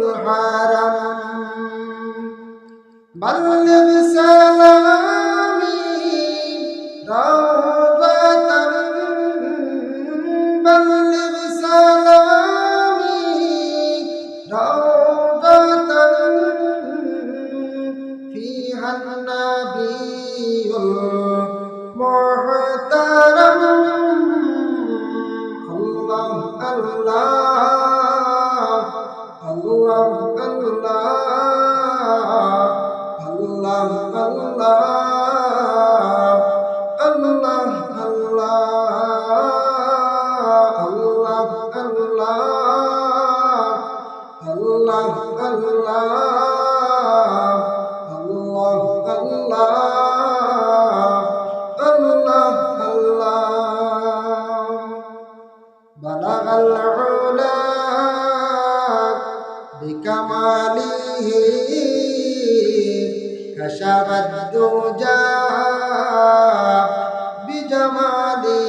الحرم بلغ كشفت درجا بجماله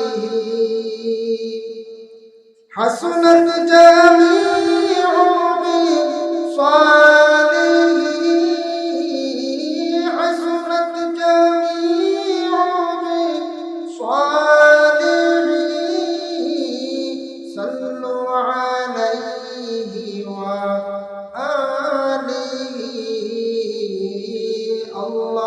حسنت جميع بصالح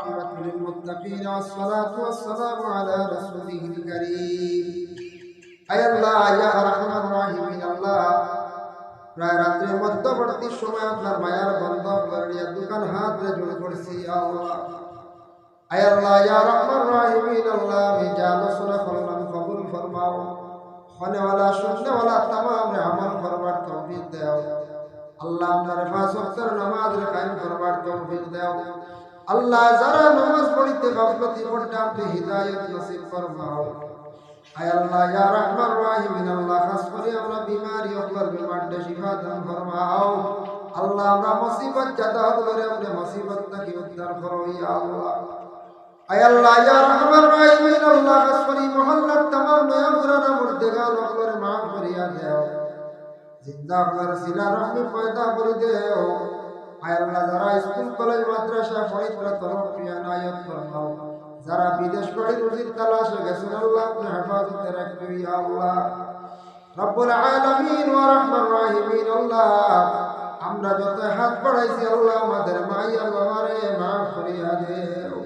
والعاقبة للمتقين والصلاة والسلام على رسوله الكريم আয় আল্লাহ ইয়া আরহামার রাহিমিন আল্লাহ প্রায় রাত্রির মধ্যবর্তী সময় আপনার মায়ার বন্ধ করিয়া দোকান হাত রে জোড় করছি ইয়া আল্লাহ আয় আল্লাহ ইয়া রহমান রাহিমিন আল্লাহ আমি যা আলোচনা করলাম হনেওয়ালা শুননেওয়ালা তামাম রে আমল করবার তৌফিক দেও আল্লাহ আপনার পাঁচ ওয়াক্তের নামাজ রে কায়েম করবার তৌফিক দেও আল্লাহ যারা নামাজ পড়িতে গাফলতি করতে আপনি হিদায়াত নসিব ফরমাও আয় আল্লাহ ইয়া রহমান রাহিমিন আল্লাহ খাস করে আমরা বিমারি অকলার বিমারটা শিফা দান ফরমাও আল্লাহ আমরা মুসিবত জাদা হলে আপনি মুসিবত থেকে উদ্ধার করো ইয়া আল্লাহ আয় আল্লাহ ইয়া রহমান রাহিমিন আল্লাহ খাস করে মহল্লার तमाम নয়া পুরানা মুর্দেগান অকলার মাফ করিয়া দেও জিন্দা অকলার সিলা রহমি পয়দা করে দেও যারা স্কুল, কলেজ যারা বিদেশ আমরা যত হাত বাড়াইছি, আল্লাহ আমাদের মাইয়ার বাবারে মাফ করিয়া দেও।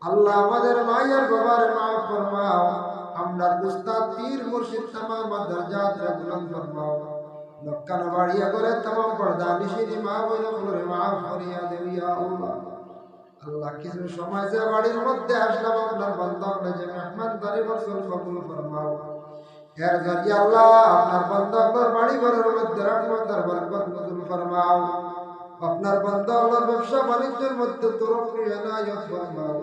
আল্লাহ আমাদের মাইয়ার বাবারে মাফ ফরমাও। আমরা উস্তাদ পীর মুর্শিদ তামাম দরজাত রে বুলন্দ ফরমাও। লক্কানো বাড়িয়া করে তামাম পর্দা নিশিনি মা বইল মাফ করিয়া দেও ইয়া আল্লাহ আল্লাহ কিছু সময় যে বাড়ির মধ্যে আসলাম, আপনার বান্ধব যে মেহমান দারি বরসল কবুল ফরমাও। এর জরিয়া আল্লাহ, আপনার বান্ধবর বাড়ি ঘরের মধ্যে রহমতের বরকত নজুল ফরমাও। আপনার ব্যবসা বাণিজ্যের মধ্যে এনায়ত ফরমাও।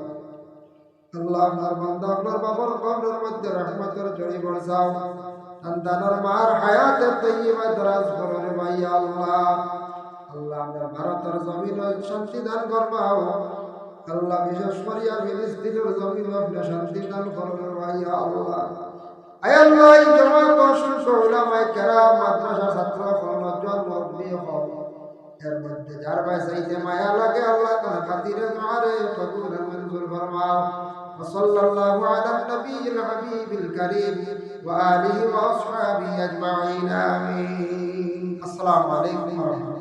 আল্লাহ, আপনার বান্ধবর বাবার কবরের মধ্যে রহমতের জড়ি বরসাও সন্তানের মার হায়াতে তৈবা দরাজ করো রে ভাই আল্লাহ আল্লাহ আমরা ভারতের জমিন শান্তি দান করবাও আল্লাহ বিশেষ করিয়া ফিলিস্তিনের জমিন আপনি শান্তি দান করবেন ভাই আল্লাহ আয় আল্লাহ এই জমাত অসংখ্য উলামায়ে কেরাম মাদ্রাসা ছাত্র কর্মজন মুরব্বী হও এর মধ্যে যার ভাই চাইতে মায়া লাগে আল্লাহ তার খাতিরে মারে কবুল মঞ্জুর ফরমাও وصلى الله على النبي الحبيب الكريم وآله وأصحابه أجمعين آمين. السلام عليكم ورحمة الله.